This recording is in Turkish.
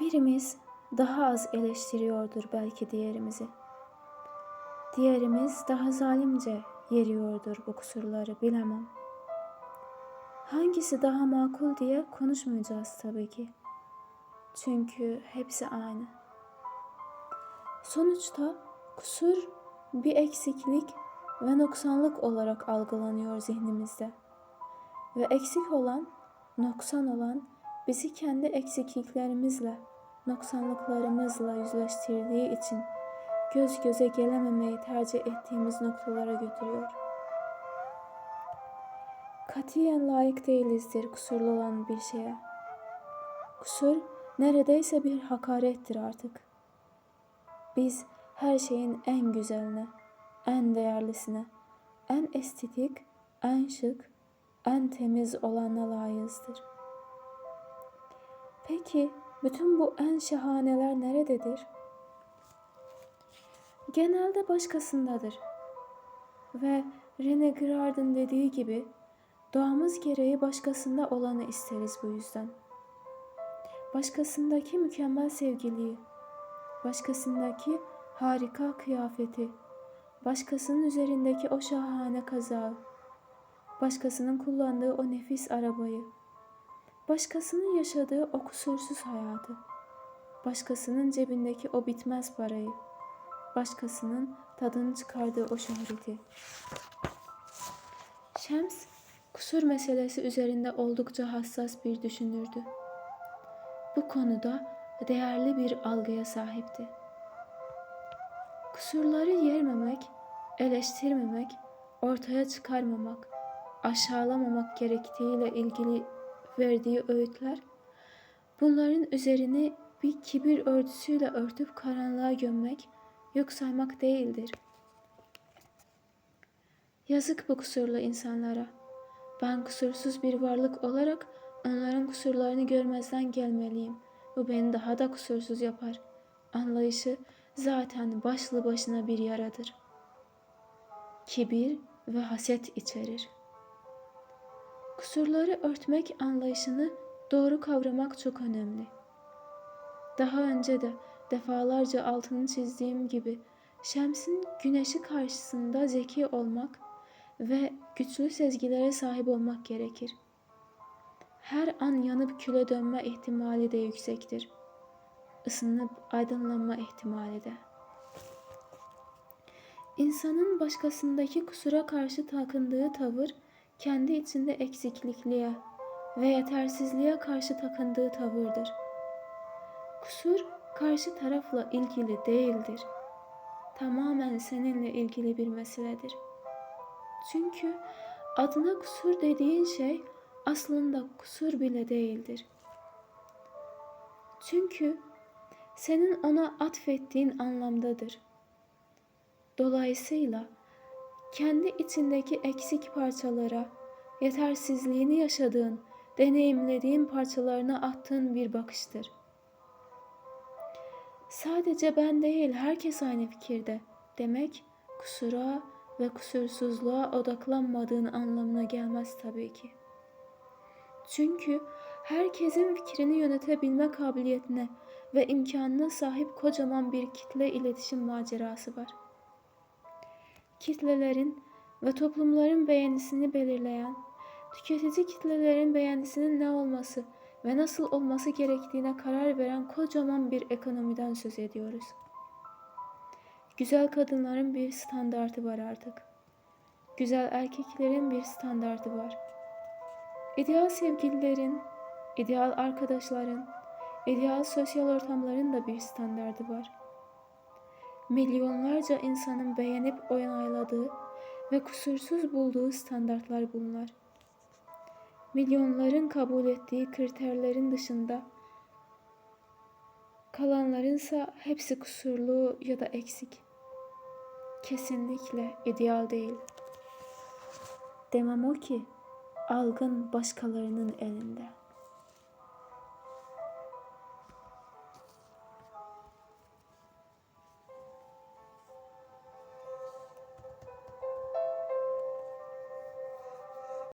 Birimiz daha az eleştiriyordur belki diğerimizi. Diğerimiz daha zalimce yeriyordur bu kusurları bilemem. Hangisi daha makul diye konuşmayacağız tabii ki. Çünkü hepsi aynı. Sonuçta kusur bir eksiklik ve noksanlık olarak algılanıyor zihnimizde. Ve eksik olan, noksan olan bizi kendi eksikliklerimizle, noksanlıklarımızla yüzleştirdiği için göz göze gelememeyi tercih ettiğimiz noktalara götürüyor. Katiyen layık değilizdir kusurlu olan bir şeye. Kusur neredeyse bir hakarettir artık. Biz her şeyin en güzeline, en değerlisine, en estetik, en şık, en temiz olanına layığızdır. Peki bütün bu en şahaneler nerededir? Genelde başkasındadır. Ve Rene Girard'ın dediği gibi doğamız gereği başkasında olanı isteriz bu yüzden. Başkasındaki mükemmel sevgiliyi, başkasındaki harika kıyafeti, başkasının üzerindeki o şahane kazağı, başkasının kullandığı o nefis arabayı, başkasının yaşadığı o kusursuz hayatı, başkasının cebindeki o bitmez parayı, başkasının tadını çıkardığı o şöhreti. Şems, kusur meselesi üzerinde oldukça hassas bir düşünürdü. Bu konuda değerli bir algıya sahipti. Kusurları yermemek, eleştirmemek, ortaya çıkarmamak, aşağılamamak gerektiğiyle ilgili verdiği öğütler, bunların üzerini bir kibir örtüsüyle örtüp karanlığa gömmek, yok saymak değildir. Yazık bu kusurlu insanlara. Ben kusursuz bir varlık olarak onların kusurlarını görmezden gelmeliyim. Bu beni daha da kusursuz yapar. Anlayışı zaten başlı başına bir yaradır. Kibir ve haset içerir. Kusurları örtmek anlayışını doğru kavramak çok önemli. Daha önce de defalarca altını çizdiğim gibi Şems'in güneşi karşısında zeki olmak ve güçlü sezgilere sahip olmak gerekir. Her an yanıp küle dönme ihtimali de yüksektir. Isınıp aydınlanma ihtimali de. İnsanın başkasındaki kusura karşı takındığı tavır kendi içinde eksiklikliğe ve yetersizliğe karşı takındığı tavırdır. Kusur karşı tarafla ilgili değildir. Tamamen seninle ilgili bir meseledir. Çünkü adına kusur dediğin şey aslında kusur bile değildir. Çünkü senin ona atfettiğin anlamdadır. Dolayısıyla kendi içindeki eksik parçalara, yetersizliğini yaşadığın, deneyimlediğin parçalarına attığın bir bakıştır. Sadece ben değil, herkes aynı fikirde demek kusura ve kusursuzluğa odaklanmadığın anlamına gelmez tabii ki. Çünkü herkesin fikrini yönetebilme kabiliyetine ve imkanına sahip kocaman bir kitle iletişim macerası var. Kitlelerin ve toplumların beğenisini belirleyen, tüketici kitlelerin beğenisinin ne olması ve nasıl olması gerektiğine karar veren kocaman bir ekonomiden söz ediyoruz. Güzel kadınların bir standartı var artık. Güzel erkeklerin bir standartı var. İdeal sevgililerin, ideal arkadaşların, ideal sosyal ortamların da bir standardı var. Milyonlarca insanın beğenip onayladığı ve kusursuz bulduğu standartlar bunlar. Milyonların kabul ettiği kriterlerin dışında kalanlarınsa hepsi kusurlu ya da eksik. Kesinlikle ideal değil. Demem o ki algın başkalarının elinde.